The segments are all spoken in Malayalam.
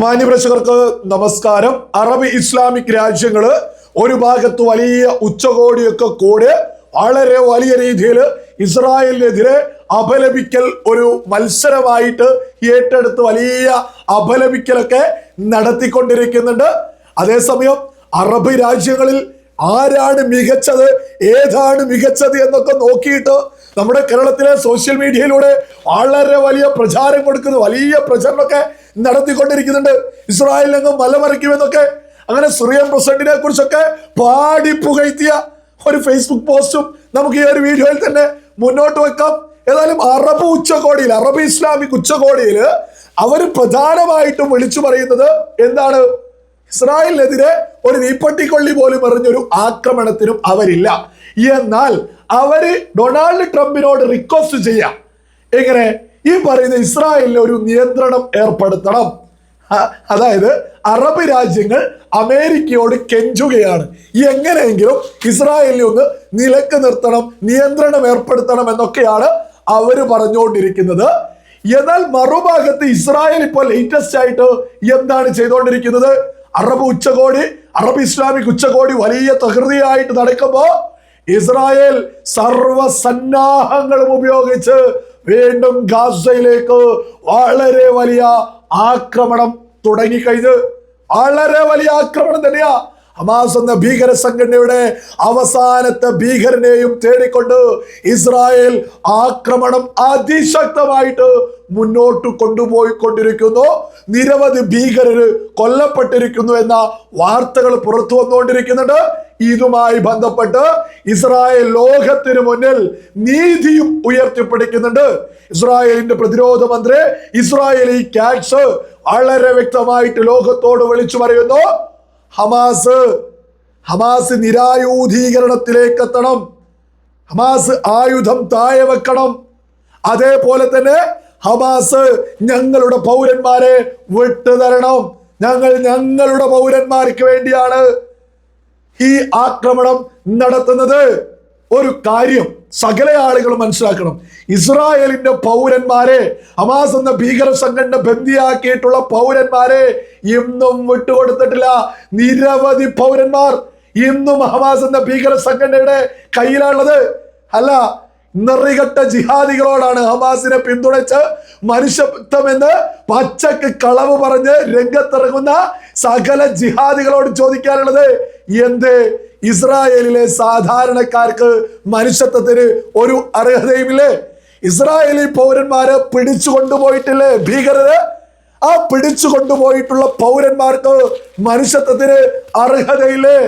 മാന്യപ്രേക്ഷകർക്ക് നമസ്കാരം. അറബ് ഇസ്ലാമിക് രാജ്യങ്ങൾ ഒരു ഭാഗത്ത് വലിയ ഉച്ചകോടിയൊക്കെ കൂടി വളരെ വലിയ രീതിയിൽ ഇസ്രായേലിനെതിരെ അപലപിക്കൽ ഒരു മത്സരമായിട്ട് ഏറ്റെടുത്ത് വലിയ അപലപിക്കലൊക്കെ നടത്തിക്കൊണ്ടിരിക്കുന്നുണ്ട്. അതേസമയം അറബ് രാജ്യങ്ങളിൽ ആരാണ് മികച്ചത് ഏതാണ് മികച്ചത് എന്നൊക്കെ നോക്കിയിട്ട് നമ്മുടെ കേരളത്തിലെ സോഷ്യൽ മീഡിയയിലൂടെ വളരെ വലിയ പ്രചാരം കൊടുക്കുന്നു. വലിയ പ്രചരണമൊക്കെ നടത്തിക്കൊണ്ടിരിക്കുന്നുണ്ട്. ഇസ്രായേലിലെങ്ങും മലമറിക്കുമെന്നൊക്കെ അങ്ങനെ സുറിയൻ പ്രസിഡന്റിനെ കുറിച്ചൊക്കെ പാടി പുകഴ്ത്തിയ ഒരു ഫേസ്ബുക്ക് പോസ്റ്റും നമുക്ക് ഈ ഒരു വീഡിയോയിൽ തന്നെ മുന്നോട്ട് വെക്കാം. ഏതായാലും അറബ് ഉച്ചകോടിയിൽ അറബ് ഇസ്ലാമിക് ഉച്ചകോടിയിൽ അവർ പ്രധാനമായിട്ടും വിളിച്ചു പറയുന്നത് എന്താണ്? ഇസ്രായേലിനെതിരെ ഒരു നീപ്പട്ടിക്കൊള്ളി പോലും എറിഞ്ഞൊരു ആക്രമണത്തിനും അവരില്ല. എന്നാൽ അവർ ഡൊണാൾഡ് ട്രംപിനോട് റിക്വസ്റ്റ് ചെയ്യാം. എങ്ങനെ? ഈ പറയുന്ന ഇസ്രായേലിന് ഒരു നിയന്ത്രണം ഏർപ്പെടുത്തണം. അതായത് അറബ് രാജ്യങ്ങൾ അമേരിക്കയോട് കെഞ്ചുകയാണ്. എങ്ങനെയെങ്കിലും ഇസ്രായേലിനെ ഒന്ന് നിലയ്ക്ക് നിർത്തണം നിയന്ത്രണം ഏർപ്പെടുത്തണം എന്നൊക്കെയാണ് അവർ പറഞ്ഞുകൊണ്ടിരിക്കുന്നത്. എന്നാൽ മറുഭാഗത്ത് ഇസ്രായേൽ ഇപ്പോൾ ലേറ്റസ്റ്റ് ആയിട്ട് എന്താണ് ചെയ്തുകൊണ്ടിരിക്കുന്നത്? അറബ് ഉച്ചകോടി അറബ് ഇസ്ലാമിക് ഉച്ചകോടി വലിയ തകൃതിയായിട്ട് നടക്കുമ്പോ ഇസ്രായേൽ സർവസന്നാഹങ്ങളും ഉപയോഗിച്ച് വീണ്ടും ഗാസയിലേക്ക് വളരെ വലിയ ആക്രമണം തുടങ്ങി കഴിഞ്ഞു വളരെ വലിയ ആക്രമണം തന്നെയാ. ഹമാസ് എന്ന ഭീകര സംഘടനയുടെ അവസാനത്തെ ഭീകരനെയും തേടിക്കൊണ്ട് ഇസ്രായേൽ ആക്രമണം അതിശക്തമായിട്ട് മുന്നോട്ട് കൊണ്ടുപോയിക്കൊണ്ടിരിക്കുന്നു. നിരവധി ഭീകരര് കൊല്ലപ്പെട്ടിരിക്കുന്നു എന്ന വാർത്തകൾ പുറത്തു വന്നുകൊണ്ടിരിക്കുന്നുണ്ട്. ഇതുമായി ബന്ധപ്പെട്ട് ഇസ്രായേൽ ലോകത്തിന് മുന്നിൽ നീതിയും ഉയർത്തിപ്പിടിക്കുന്നുണ്ട്. ഇസ്രായേലിന്റെ പ്രതിരോധ മന്ത്രി ഇസ്രായേലി ക്യാറ്റ്സ് വളരെ വ്യക്തമായിട്ട് ലോകത്തോട് വിളിച്ചു പറയുന്നു ഹമാസ് ഹമാസ് നിരായുധീകരണത്തിലേക്ക് എത്തണം ഹമാസ് ആയുധം താഴെ വെക്കണം. അതേപോലെ തന്നെ ഹമാസ് ഞങ്ങളുടെ പൗരന്മാരെ വിട്ടുതരണം. ഞങ്ങൾ ഞങ്ങളുടെ പൗരന്മാർക്ക് വേണ്ടിയാണ് ഈ ആക്രമണം നടത്തുന്നത് ഒരു കാര്യം സകല ആളുകൾ മനസ്സിലാക്കണം. ഇസ്രായേലിന്റെ പൗരന്മാരെ ഹമാസ് എന്ന ഭീകര സംഘടന ബന്ദിയാക്കിയിട്ടുള്ള പൗരന്മാരെ ഇന്നും വിട്ടുകൊടുത്തിട്ടില്ല. നിരവധി പൗരന്മാർ ഇന്നും ഹമാസ് എന്ന ഭീകര സംഘടനയുടെ കയ്യിലാണുള്ളത്. അല്ല നിറികെട്ട ജിഹാദികളോടാണ് ഹമാസിനെ പിന്തുണച്ച് മനുഷ്യത്വമെന്ന് പച്ചക്ക് കളവ് പറഞ്ഞ് രംഗത്തിറങ്ങുന്ന സകല ജിഹാദികളോട് ചോദിക്കാനുള്ളത് എന്ത്? ഇസ്രായേലിലെ സാധാരണക്കാർക്ക് മനുഷ്യത്വത്തിന് ഒരു അർഹതയുമില്ലേ? ഇസ്രായേലി പൗരന്മാരെ പിടിച്ചു കൊണ്ടുപോയിട്ടില്ലേ? ഭീകരര്? ആ പിടിച്ചു കൊണ്ടുപോയിട്ടുള്ള പൗരന്മാർക്ക് മനുഷ്യത്വത്തിന് അർഹതയില്ലേ?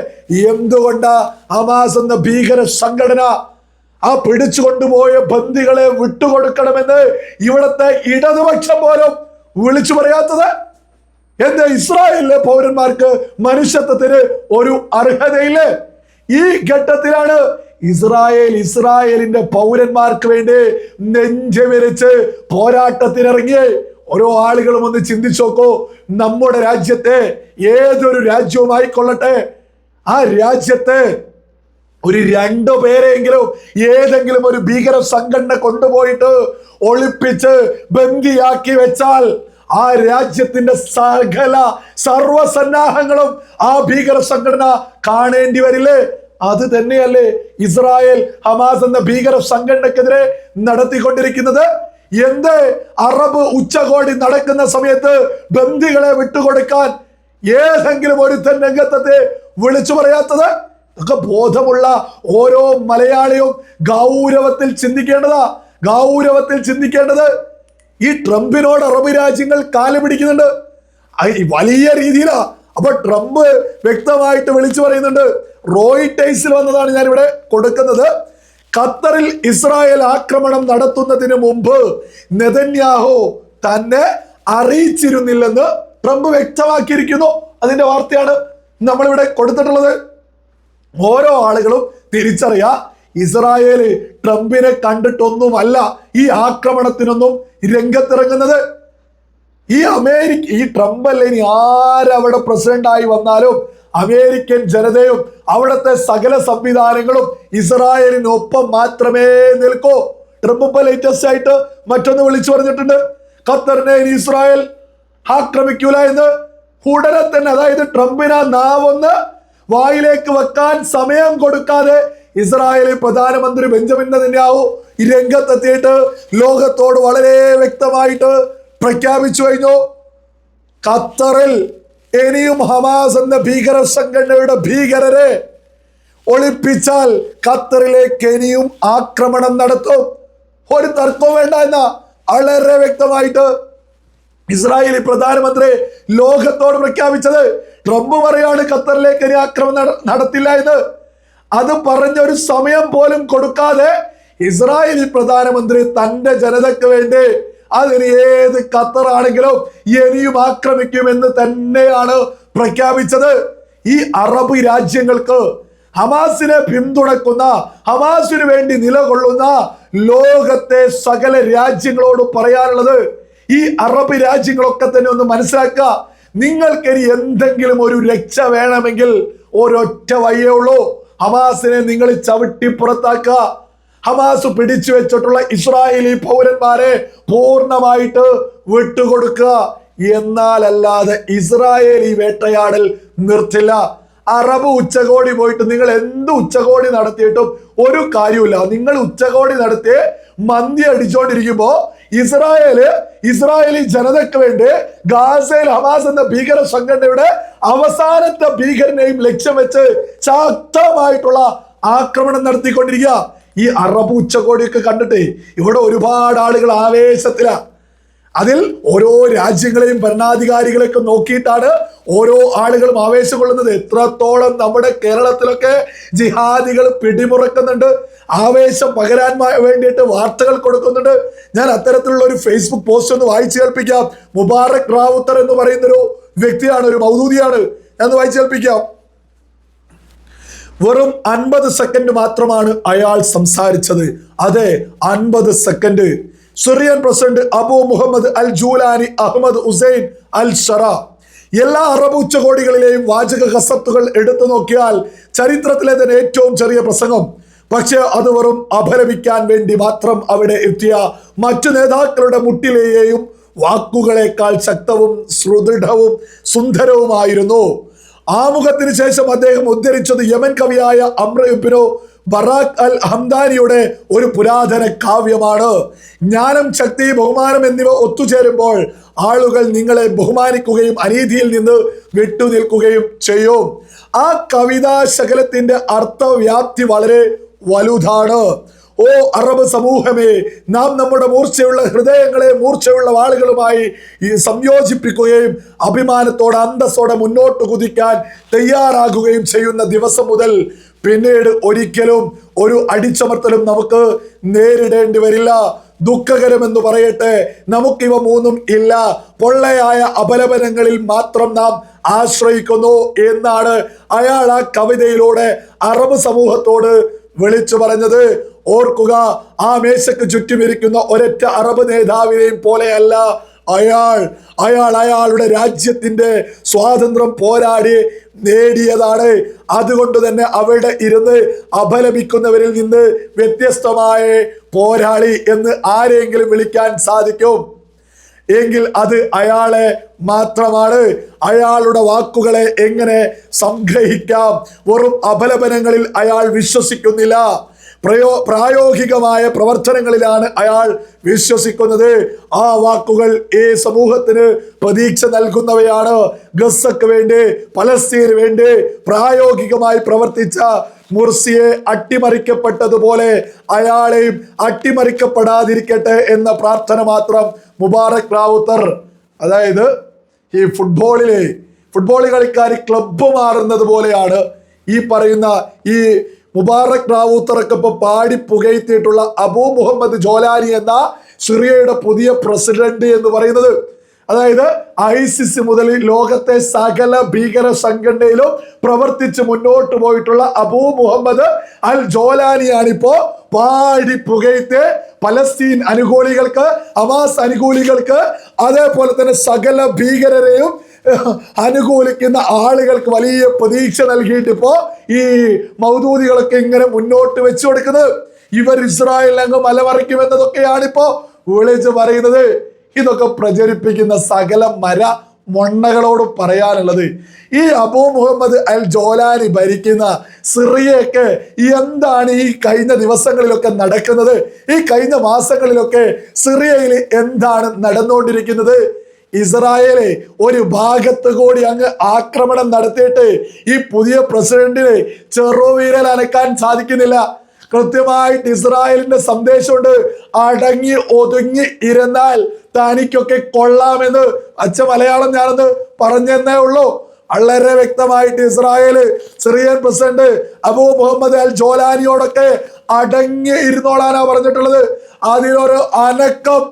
എന്തുകൊണ്ടാ ഹമാസ് എന്ന ഭീകര സംഘടന ആ പിടിച്ചു കൊണ്ടുപോയ ബന്ദികളെ വിട്ടുകൊടുക്കണമെന്ന് ഇവിടുത്തെ ഇടതുപക്ഷം പോലും വിളിച്ചു പറയാത്തത്? എന്താ ഇസ്രായേലിലെ പൗരന്മാർക്ക് മനുഷ്യത്വത്തിന് ഒരു അർഹതയില്ലേ? ഈ ഘട്ടത്തിലാണ് ഇസ്രായേൽ ഇസ്രായേലിന്റെ പൗരന്മാർക്ക് വേണ്ടി നെഞ്ചുവിരിച്ച് പോരാട്ടത്തിനിറങ്ങി ഓരോ ആളുകളും ഒന്ന് ചിന്തിച്ചു നോക്കൂ. നമ്മുടെ രാജ്യത്തെ ഏതൊരു രാജ്യവുമായിക്കൊള്ളട്ടെ ആ രാജ്യത്തെ ഒരു രണ്ടു പേരെങ്കിലും ഏതെങ്കിലും ഒരു ഭീകര സംഘടന കൊണ്ടുപോയിട്ട് ഒളിപ്പിച്ച് ബന്ദിയാക്കി വെച്ചാൽ ആ രാജ്യത്തിന്റെ സകല സർവസന്നാഹങ്ങളും ആ ഭീകര സംഘടന കാണേണ്ടി വരില്ലേ? അത് തന്നെയല്ലേ ഇസ്രായേൽ ഹമാസ് എന്ന ഭീകര സംഘടനക്കെതിരെ നടത്തിക്കൊണ്ടിരിക്കുന്നത്. എന്ത്? അറബ് ഉച്ചകോടി നടക്കുന്ന സമയത്ത് ബന്ദികളെ വിട്ടുകൊടുക്കാൻ ഏതെങ്കിലും ഒരുത്തൻ രംഗത്തെ വിളിച്ചു പറയാത്തത്? ഒക്കെ ബോധമുള്ള ഓരോ മലയാളിയും ഗൗരവത്തിൽ ചിന്തിക്കേണ്ടതാ. ഗൗരവത്തിൽ ചിന്തിക്കേണ്ടത് ഈ ട്രംപിനോട് അറബ് രാജ്യങ്ങൾ കാൽ പിടിക്കുന്നുണ്ട്. വലിയ രീതിയിലാ. അപ്പൊ ട്രംപ് വ്യക്തമായിട്ട് വിളിച്ചു പറയുന്നുണ്ട്. റോയിട്ടേഴ്സിൽ വന്നതാണ് ഞാൻ ഇവിടെ കൊടുക്കുന്നത്. ഖത്തറിൽ ഇസ്രായേൽ ആക്രമണം നടത്തുന്നതിന് മുമ്പ് നെതന്യാഹോ തന്നെ അറിയിച്ചിരുന്നില്ലെന്ന് ട്രംപ് വ്യക്തമാക്കിയിരിക്കുന്നു. അതിന്റെ വാർത്തയാണ് നമ്മളിവിടെ കൊടുത്തിട്ടുള്ളത്. ഓരോ ആളുകളും തിരിച്ചറിയാ. ഇസ്രായേൽ ട്രംപിനെ കണ്ടിട്ടൊന്നുമല്ല ഈ ആക്രമണത്തിനൊന്നും രംഗത്തിറങ്ങുന്നത്. ഈ അമേരിക്ക ഈ ട്രംപ് അല്ല? ഇനി ആരവിടെ പ്രസിഡന്റ് ആയി വന്നാലും അമേരിക്കൻ ജനതയും അവിടുത്തെ സകല സംവിധാനങ്ങളും ഇസ്രായേലിനൊപ്പം മാത്രമേ നിൽക്കൂ. ട്രംപ് ഇപ്പൊ ലേറ്റസ്റ്റ് ആയിട്ട് മറ്റൊന്ന് വിളിച്ചു പറഞ്ഞിട്ടുണ്ട്. ഖത്തറിനെ ഇനി ഇസ്രായേൽ ആക്രമിക്കൂല എന്ന്. ഉടനെ തന്നെ അതായത് ട്രംപിന് ആ നാവൊന്ന് വായിലേക്ക് വെക്കാൻ സമയം കൊടുക്കാതെ ഇസ്രായേലി പ്രധാനമന്ത്രി ബെഞ്ചമിൻ നെതന്യാഹു രംഗത്തെത്തിയിട്ട് ലോകത്തോട് വളരെ വ്യക്തമായിട്ട് പ്രഖ്യാപിച്ചു കഴിഞ്ഞു. ഖത്തറിൽ ഇനിയും ഹമാസ് എന്ന ഭീകര സംഘടനയുടെ ഭീകരരെ ഒളിപ്പിച്ചാൽ ഖത്തറിലേക്ക് ഇനിയും ആക്രമണം നടത്തും. ഒരു തർക്കവും വേണ്ട എന്ന വളരെ വ്യക്തമായിട്ട് ഇസ്രായേലി പ്രധാനമന്ത്രി ലോകത്തോട് പ്രഖ്യാപിച്ചത് ട്രംപ് പറയാണ് ഖത്തറിലേക്ക് ഇനി ആക്രമണം നടത്തില്ല എന്ന്. അത് പറഞ്ഞ ഒരു സമയം പോലും കൊടുക്കാതെ ഇസ്രായേലി പ്രധാനമന്ത്രി തന്റെ ജനതയ്ക്ക് വേണ്ടി അതിന് ഏത് ഖത്തറാണെങ്കിലും എനിയും ഇനിയും ആക്രമിക്കുമെന്ന് തന്നെയാണ് പ്രഖ്യാപിച്ചത്. ഈ അറബ് രാജ്യങ്ങൾക്ക് ഹമാസിനെ പിന്തുണക്കുന്ന ഹമാസിനു വേണ്ടി നിലകൊള്ളുന്ന ലോകത്തെ സകല രാജ്യങ്ങളോട് പറയാനുള്ളത് ഈ അറബ് രാജ്യങ്ങളൊക്കെ തന്നെ ഒന്ന് മനസ്സിലാക്കുക. നിങ്ങൾക്കിനി എന്തെങ്കിലും ഒരു രക്ഷ വേണമെങ്കിൽ ഒരൊറ്റ വഴിയേ ഉള്ളൂ. ഹമാസിനെ നിങ്ങൾ ചവിട്ടി പുറത്താക്ക ഹമാസ് പിടിച്ചു വെച്ചിട്ടുള്ള ഇസ്രായേലി പൗരന്മാരെ പൂർണമായിട്ട് വിട്ടുകൊടുക്കുക. എന്നാലല്ലാതെ ഇസ്രായേലി വേട്ടയാടൽ നിർത്തില്ല. അറബ് ഉച്ചകോടി പോയിട്ട് നിങ്ങൾ എന്ത് ഉച്ചകോടി നടത്തിയിട്ടും ഒരു കാര്യമില്ല നിങ്ങൾ ഉച്ചകോടി നടത്തി മന്തി അടിച്ചോണ്ടിരിക്കുമ്പോ ഇസ്രായേൽ ഇസ്രായേലി ജനതയ്ക്ക് വേണ്ടി ഗാസയിൽ ഹമാസ് എന്ന ഭീകര സംഘടനയുടെ അവസാനത്തെ ഭീകരനെയും ലക്ഷ്യം വെച്ച് ശക്തമായിട്ടുള്ള ആക്രമണം നടത്തിക്കൊണ്ടിരിക്കുക. ഈ അറബ് ഉച്ചകോടിയൊക്കെ കണ്ടിട്ട് ഇവിടെ ഒരുപാട് ആളുകൾ ആവേശത്തിലാ. അതിൽ ഓരോ രാജ്യങ്ങളെയും ഭരണാധികാരികളെയൊക്കെ നോക്കിയിട്ടാണ് ഓരോ ആളുകളും ആവേശം കൊള്ളുന്നത് എത്രത്തോളം നമ്മുടെ കേരളത്തിലൊക്കെ ജിഹാദികൾ പിടിമുറക്കുന്നുണ്ട് ആവേശം പകരാൻ വേണ്ടിയിട്ട് വാർത്തകൾ കൊടുക്കുന്നുണ്ട്. ഞാൻ അത്തരത്തിലുള്ള ഒരു ഫേസ്ബുക്ക് പോസ്റ്റ് ഒന്ന് വായിച്ചു കേൾപ്പിക്കാം. മുബാറക് റാവുത്തർ എന്ന് പറയുന്ന ഒരു വ്യക്തിയാണ് ഒരു മൗദൂദിയാണ്. എന്ന് വായിച്ചു കേൾപ്പിക്കാം. വെറും അൻപത് സെക്കൻഡ് മാത്രമാണ് അയാൾ സംസാരിച്ചത്. അതെ അൻപത് second Syrian president Abu Mohammad al Jolani Ahmed Hussein al Sharaa എല്ലാ അറബ് ഉച്ചകോടികളിലെയും വാചക കസത്തുകൾ എടുത്തു നോക്കിയാൽ ചരിത്രത്തിലെ തന്നെ ഏറ്റവും ചെറിയ പ്രസംഗം. പക്ഷേ അത് വെറും അപലപിക്കാൻ വേണ്ടി മാത്രം അവിടെ എത്തിയ മറ്റു നേതാക്കളുടെ മുട്ടിലെയും വാക്കുകളേക്കാൾ ശക്തവും സുദൃഢവും സുന്ദരവുമായിരുന്നു. ആമുഖത്തിന് ശേഷം അദ്ദേഹം ഉദ്ധരിച്ചത് യമൻ കവിയായ അമ്രയുബിനോ ബറാഖ് അൽ ഹംദാനിയുടെ ഒരു പുരാതന കാവ്യമാണ്. ജ്ഞാനം ശക്തി ബഹുമാനം എന്നിവ ഒത്തുചേരുമ്പോൾ ആളുകൾ നിങ്ങളെ ബഹുമാനിക്കുകയും അനീതിയിൽ നിന്ന് വിട്ടുനിൽക്കുകയും ചെയ്യും. ആ കവിതാ ശകലത്തിന്റെ അർത്ഥവ്യാപ്തി വളരെ വലുതാണ്. ഓ അറബ് സമൂഹമേ നാം നമ്മുടെ മൂർച്ചയുള്ള ഹൃദയങ്ങളെ മൂർച്ചയുള്ള ആളുകളുമായി സംയോജിപ്പിക്കുകയും അഭിമാനത്തോടെ അന്തസ്സോടെ മുന്നോട്ട് കുതിക്കാൻ തയ്യാറാകുകയും ചെയ്യുന്ന ദിവസം മുതൽ പിന്നീട് ഒരിക്കലും ഒരു അടിച്ചമർത്തലും നമുക്ക് നേരിടേണ്ടി വരില്ല. ദുഃഖകരമെന്ന് പറയട്ടെ നമുക്കിവ മൂന്നും ഇല്ല. പൊള്ളയായ അപലപനങ്ങളിൽ മാത്രം നാം ആശ്രയിക്കുന്നു എന്നാണ് അയാൾ ആ കവിതയിലൂടെ അറബ് സമൂഹത്തോട് വിളിച്ചു പറഞ്ഞത്. ഓർക്കുക ആ മേശയ്ക്ക് ചുറ്റുമിരിക്കുന്ന ഒരൊറ്റ അറബ് നേതാവിനെയും പോലെയല്ല അയാൾ അയാൾ അയാളുടെ രാജ്യത്തിന്റെ സ്വാതന്ത്ര്യം പോരാടി നേടിയതാണ്. അതുകൊണ്ട് തന്നെ അവിടെ ഇരുന്ന് അപലപിക്കുന്നവരിൽ നിന്ന് വ്യത്യസ്തമായ പോരാളി എന്ന് ആരെങ്കിലും വിളിക്കാൻ സാധിക്കും. എങ്കിൽ അത് അയാളെ മാത്രമാണ്. അയാളുടെ വാക്കുകളെ എങ്ങനെ സംഗ്രഹിക്കാം? വെറും അപലപനങ്ങളിൽ അയാൾ വിശ്വസിക്കുന്നില്ല. പ്രയോ പ്രായോഗികമായ പ്രവർത്തനങ്ങളിലാണ് അയാൾ വിശ്വസിക്കുന്നത്. ആ വാക്കുകൾ ഈ സമൂഹത്തിന് പ്രതീക്ഷ നൽകുന്നവയാണ്. ഗസക്ക് വേണ്ടി പലസ്തീന് വേണ്ടി പ്രായോഗികമായി പ്രവർത്തിച്ച മുർസിയെ അട്ടിമറിക്കപ്പെട്ടതുപോലെ അയാളെയും അട്ടിമറിക്കപ്പെടാതിരിക്കട്ടെ എന്ന പ്രാർത്ഥന മാത്രം മുബാറക് റാവുത്തർ അതായത് ഈ ഫുട്ബോളിലെ ഫുട്ബോൾ കളിക്കാർ ക്ലബ്ബ് മാറുന്നത് പോലെയാണ് ഈ പറയുന്ന ഈ മുബാറക് റാവൂത്തറക്കൊപ്പം പാടി പുകഴ്ത്തിയിട്ടുള്ള അബൂ മുഹമ്മദ് ജോലാനി എന്ന സിറിയയുടെ പുതിയ പ്രസിഡന്റ് എന്ന് പറയുന്നത്. അതായത് ഐസിസ് മുതൽ ലോകത്തെ സകല ഭീകര സംഘടനയിലും പ്രവർത്തിച്ച് മുന്നോട്ട് പോയിട്ടുള്ള അബൂ മുഹമ്മദ് അൽ ജോലാനിയാണിപ്പോ പാടി പുകയത്ത് പലസ്തീൻ അനുകൂലികൾക്ക് അവാസ് അനുകൂലികൾക്ക് അതേപോലെ തന്നെ സകല ഭീകരരെയും അനുകൂലിക്കുന്ന ആളുകൾക്ക് വലിയ പ്രതീക്ഷ നൽകിയിട്ട് ഇപ്പോ ഈ മൗദൂദികളൊക്കെ ഇങ്ങനെ മുന്നോട്ട് വെച്ചു കൊടുക്കുന്നത്. ഇവർ ഇസ്രായേൽ അങ്ങ് മലമറിക്കും എന്നതൊക്കെയാണ് ഇപ്പോ വിളിച്ച് പറയുന്നത്. ഇതൊക്കെ പ്രചരിപ്പിക്കുന്ന സകല മര മൊണ്ണകളോട് പറയാനുള്ളത്. ഈ അബൂ മുഹമ്മദ് അൽ ജോലാനി ഭരിക്കുന്ന സിറിയയൊക്കെ എന്താണ് ഈ കഴിഞ്ഞ ദിവസങ്ങളിലൊക്കെ നടക്കുന്നത്? ഈ കഴിഞ്ഞ മാസങ്ങളിലൊക്കെ സിറിയയിൽ എന്താണ് നടന്നുകൊണ്ടിരിക്കുന്നത്? ഇസ്രായേൽ ഒരു ഭാഗത്ത് കൂടി അങ്ങ് ആക്രമണം നടത്തിയിട്ട് ഈ പുതിയ പ്രസിഡന്റിനെ ചെറുവീരൽ അനക്കാൻ സാധിക്കുന്നില്ല. കൃത്യമായിട്ട് ഇസ്രായേലിന്റെ സന്ദേശമുണ്ട്. അടങ്ങി ഒതുങ്ങി ഇരുന്നാൽ തനിക്കൊക്കെ കൊള്ളാമെന്ന് അച്ഛ മലയാളം ഞാനത് പറഞ്ഞെന്നേ ഉള്ളൂ. വളരെ വ്യക്തമായിട്ട് Israel Syrian president Abu Mohammad al ജോലാനിയോടൊക്കെ അടങ്ങി ഇരുന്നോളാനാ പറഞ്ഞിട്ടുള്ളത്. അതിലൊരു അനക്കം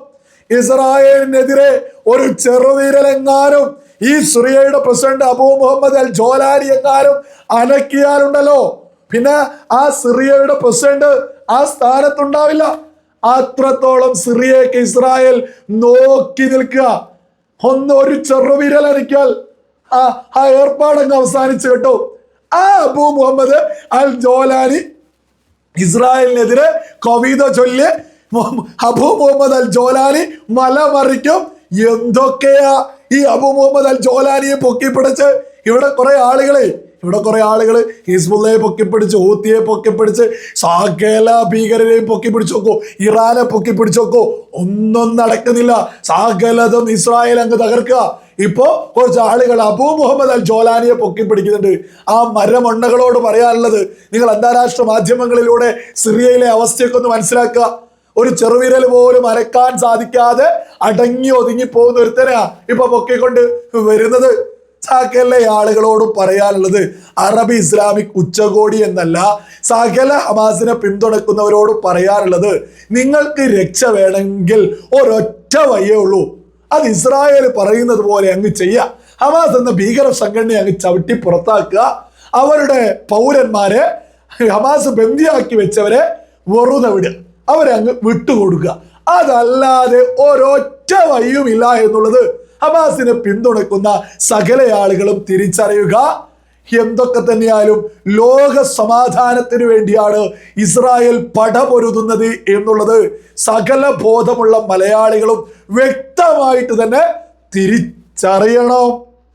ഇസ്രായേലിനെതിരെ ഒരു ചെറുതീരലെങ്ങാനും ഈ സിറിയയുടെ president Abu Mohammad al Jolani എങ്ങാനും അനക്കിയാലുണ്ടല്ലോ. പിന്നെ ആ സിറിയയുടെ പ്രസിഡന്റ് ആ സ്ഥാനത്തുണ്ടാവില്ല. അത്രത്തോളം സിറിയക്ക് ഇസ്രായേൽ നോക്കി നിൽക്കുക. ഒന്ന് ഒരു ചെറുവിരൽ അനക്കിയാൽ ആ ആ ഏർപ്പാടങ്ങ് അവസാനിച്ചു കേട്ടോ. ആ അബൂ മുഹമ്മദ് അൽ ജോലാനി ഇസ്രായേലിനെതിരെ കവിത ചൊല്ലി അബു മുഹമ്മദ് അൽ ജോലാനി മല മറിക്കും എന്തൊക്കെയാ ഈ അബു മുഹമ്മദ് അൽ ജോലാനിയെ പൊക്കിപ്പിടിച്ച്? ഇവിടെ കുറെ ആളുകളെ ഇവിടെ കുറെ ആളുകൾ ഹിസ്ബുള്ളയെ പൊക്കിപ്പിടിച്ച് ഊത്തിയെ പൊക്കിപ്പിടിച്ച് സകല ഭീകരരെയും പൊക്കിപ്പിടിച്ചു നോക്കോ ഇറാനെ പൊക്കിപ്പിടിച്ചു നോക്കോ. ഒന്നും നടക്കുന്നില്ല. സകലതും ഇസ്രായേൽ അങ്ങ് തകർക്കുക. ഇപ്പോ കുറച്ച് ആളുകൾ അബൂ മുഹമ്മദ് അൽ ജോലാനിയെ പൊക്കിപ്പിടിക്കുന്നുണ്ട്. ആ മരമൊണ്ണകളോട് പറയാനുള്ളത് നിങ്ങൾ അന്താരാഷ്ട്ര മാധ്യമങ്ങളിലൂടെ സിറിയയിലെ അവസ്ഥയൊക്കെ ഒന്ന് മനസ്സിലാക്കുക. ഒരു ചെറുവിരൽ പോലും അരക്കാൻ സാധിക്കാതെ അടങ്ങി ഒതുങ്ങി പോകുന്ന ഒരുത്തനാ ഇപ്പൊ പൊക്കിക്കൊണ്ട് വരുന്നത്. സകല ആളുകളോടും പറയാനുള്ളത് അറബി ഇസ്ലാമിക് ഉച്ചകോടി എന്നല്ല സകല ഹമാസിനെ പിന്തുണക്കുന്നവരോട് പറയാനുള്ളത് നിങ്ങൾക്ക് രക്ഷ വേണമെങ്കിൽ ഒരൊറ്റ വയ്യേ ഉള്ളൂ. അത് ഇസ്രായേൽ പറയുന്നത് പോലെ അങ്ങ് ചെയ്യുക ഹമാസ് എന്ന ഭീകര സംഘടനയെ അങ്ങ് ചവിട്ടി പുറത്താക്കുക. അവരുടെ പൗരന്മാരെ ഹമാസ് ബന്ധിയാക്കി വെച്ചവരെ വെറുതെ വിടുക. അവരെ അങ്ങ് വിട്ടുകൊടുക്കുക. അതല്ലാതെ ഒരൊറ്റ വഴിയുമില്ല എന്നുള്ളത് ഹമാസിനെ പിന്തുണക്കുന്ന സകല ആളുകളും തിരിച്ചറിയുക. എന്തൊക്കെ തന്നെയായാലും ലോക സമാധാനത്തിന് വേണ്ടിയാണ് ഇസ്രായേൽ പടപൊരുതുന്നത് എന്നുള്ളത് സകല ബോധമുള്ള മലയാളികളും വ്യക്തമായിട്ട് തന്നെ തിരിച്ചറിയണം.